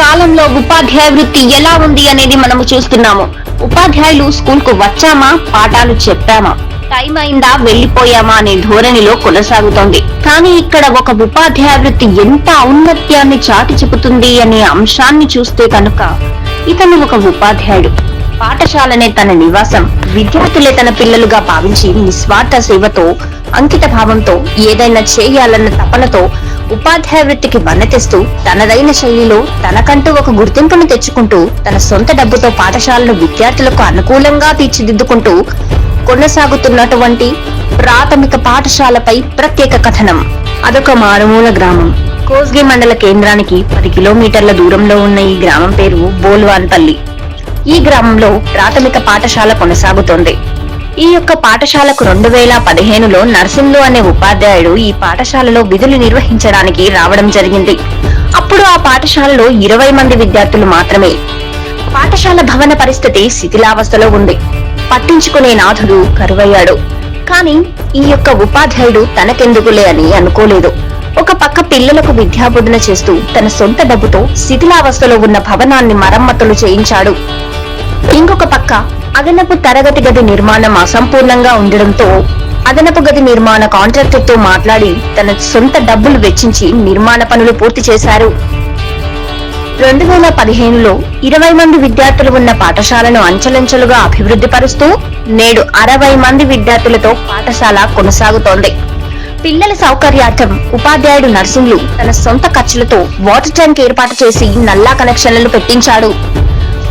కాలంలో ఉపాధ్యాయ వృత్తి ఎలా ఉంది అనేది మనము చూస్తున్నాము. ఉపాధ్యాయులు స్కూల్కు వచ్చామా? పాఠాలు చెప్పామా? టైం అయిందా? వెళ్ళిపోయామా అనే ధోరణిలో కొనసాగుతోంది. కానీ ఇక్కడ ఒక ఉపాధ్యాయ వృత్తి ఎంత ఔన్నత్యాన్ని చాటి చెబుతుంది అనే అంశాన్ని చూస్తే కనుక ఇతను ఒక ఉపాధ్యాయుడు. పాఠశాలనే తన నివాసం. విద్యార్థులే తన పిల్లలుగా భావించి నిస్వార్థ సేవతో అంకిత భావంతో ఏదైనా చేయాలన్న తపనతో ఉపాధ్యాయ వృత్తికి వన్నెతెస్తూ తనదైన శైలిలో తనకంటూ ఒక గుర్తింపును తెచ్చుకుంటూ తన సొంత డబ్బుతో పాఠశాలను విద్యార్థులకు అనుకూలంగా తీర్చిదిద్దుకుంటూ కొనసాగుతున్నటువంటి ప్రాథమిక పాఠశాలపై ప్రత్యేక కథనం. అదొక మారుమూల గ్రామం. కోస్గి మండల కేంద్రానికి పది కిలోమీటర్ల దూరంలో ఉన్న ఈ గ్రామం పేరు బోల్వాన్పల్లి. ఈ గ్రామంలో ప్రాథమిక పాఠశాల కొనసాగుతోంది. ఈ యొక్క పాఠశాలకు రెండు వేల పదిహేనులో నర్సింలు అనే ఉపాధ్యాయుడు ఈ పాఠశాలలో విధులు నిర్వహించడానికి రావడం జరిగింది. అప్పుడు ఆ పాఠశాలలో ఇరవై మంది విద్యార్థులు మాత్రమే. పాఠశాల భవన పరిస్థితి శిథిలావస్థలో ఉంది. పట్టించుకునే నాథుడు కరువయ్యాడు. కానీ ఈ యొక్క ఉపాధ్యాయుడు తనకెందుకులే అని అనుకోలేదు. ఒక పక్క పిల్లలకు విద్యాబోధన చేస్తూ తన సొంత డబ్బుతో శిథిలావస్థలో ఉన్న భవనాన్ని మరమ్మతులు చేయించాడు. ఇంకొక పక్క అదనపు తరగతి గది నిర్మాణం అసంపూర్ణంగా ఉండడంతో అదనపు గది నిర్మాణ కాంట్రాక్టర్తో మాట్లాడి తన సొంత డబ్బులు వెచ్చించి నిర్మాణ పనులు పూర్తి చేశారు. రెండు వేల పదిహేనులో ఇరవై మంది విద్యార్థులు ఉన్న పాఠశాలను అంచెలంచెలుగా అభివృద్ధి పరుస్తూ నేడు అరవై మంది విద్యార్థులతో పాఠశాల కొనసాగుతోంది. పిల్లల సౌకర్యార్థం ఉపాధ్యాయుడు నర్సింగ్లు తన సొంత ఖర్చులతో వాటర్ ట్యాంక్ ఏర్పాటు చేసి నల్లా కనెక్షన్లను పెట్టించాడు.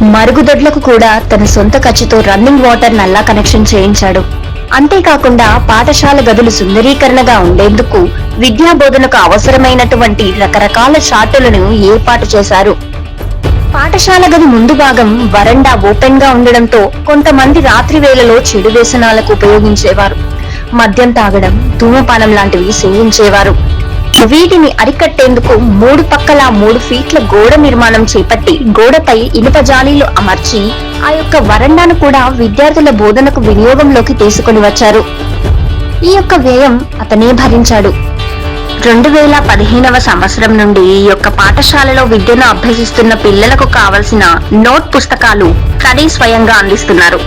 మరుగుదొడ్లకు కూడా తన సొంత ఖర్చుతో రన్నింగ్ వాటర్ నల్లా కనెక్షన్ చేయించాడు. అంతేకాకుండా పాఠశాల గదులు సుందరీకరణగా ఉండేందుకు విద్యా బోధనకు అవసరమైనటువంటి రకరకాల షాటులను ఏర్పాటు చేశారు. పాఠశాల గది ముందు భాగం వరండా ఓపెన్గా ఉండడంతో కొంతమంది రాత్రి వేళలో చెడు వ్యసనాలకు ఉపయోగించేవారు. మద్యం తాగడం ధూమపానం లాంటివి సేవించేవారు. వీటిని అరికట్టేందుకు మూడు పక్కల మూడు ఫీట్ల గోడ నిర్మాణం చేపట్టి గోడపై ఇనుప జాలీలు అమర్చి ఆ యొక్క వరండాను కూడా విద్యార్థుల బోధనకు వినియోగంలోకి తీసుకొని వచ్చారు. ఈ యొక్క వ్యయం అతనే భరించాడు. రెండు వేల పదిహేనవ సంవత్సరం నుండి ఈ యొక్క పాఠశాలలో విద్యను అభ్యసిస్తున్న పిల్లలకు కావలసిన నోట్ పుస్తకాలు తనే స్వయంగా అందిస్తున్నారు.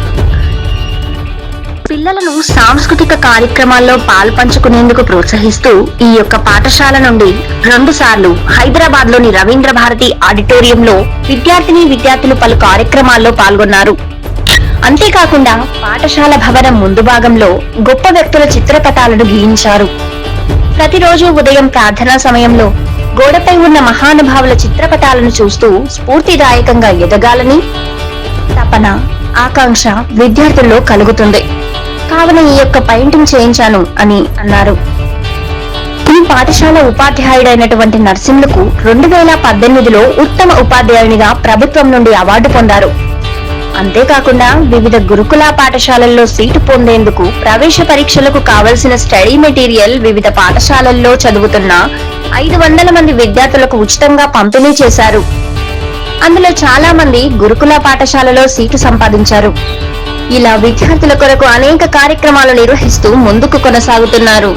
పిల్లలను సాంస్కృతిక కార్యక్రమాల్లో పాల్పంచుకునేందుకు ప్రోత్సహిస్తూ ఈ యొక్క పాఠశాల నుండి రెండు సార్లు హైదరాబాద్లోని రవీంద్ర భారతి ఆడిటోరియంలో విద్యార్థిని విద్యార్థులు పలు కార్యక్రమాల్లో పాల్గొన్నారు. అంతేకాకుండా పాఠశాల భవనం ముందు భాగంలో గొప్ప వ్యక్తుల చిత్రపటాలను గీయించారు. ప్రతిరోజు ఉదయం ప్రార్థనా సమయంలో గోడపై ఉన్న మహానుభావుల చిత్రపటాలను చూస్తూ స్ఫూర్తిదాయకంగా ఎదగాలని తపన ఆకాంక్ష విద్యార్థుల్లో కలుగుతుంది. కావున ఈ యొక్క పెయింటింగ్ చేయించాను అని అన్నారు. ఈ పాఠశాల ఉపాధ్యాయుడైనటువంటి నర్సింహులకు రెండు వేల పద్దెనిమిదిలో ఉత్తమ ఉపాధ్యాయునిగా ప్రభుత్వం నుండి అవార్డు పొందారు. అంతేకాకుండా వివిధ గురుకుల పాఠశాలల్లో సీటు పొందేందుకు ప్రవేశ పరీక్షలకు కావలసిన స్టడీ మెటీరియల్ వివిధ పాఠశాలల్లో చదువుతున్న ఐదు వందల మంది విద్యార్థులకు ఉచితంగా పంపిణీ చేశారు. అందులో చాలా మంది గురుకుల పాఠశాలలో సీటు సంపాదించారు. ఇలా విద్యార్థుల కొరకు అనేక కార్యక్రమాలు నిర్వహిస్తూ ముందుకు కొనసాగుతున్నారు.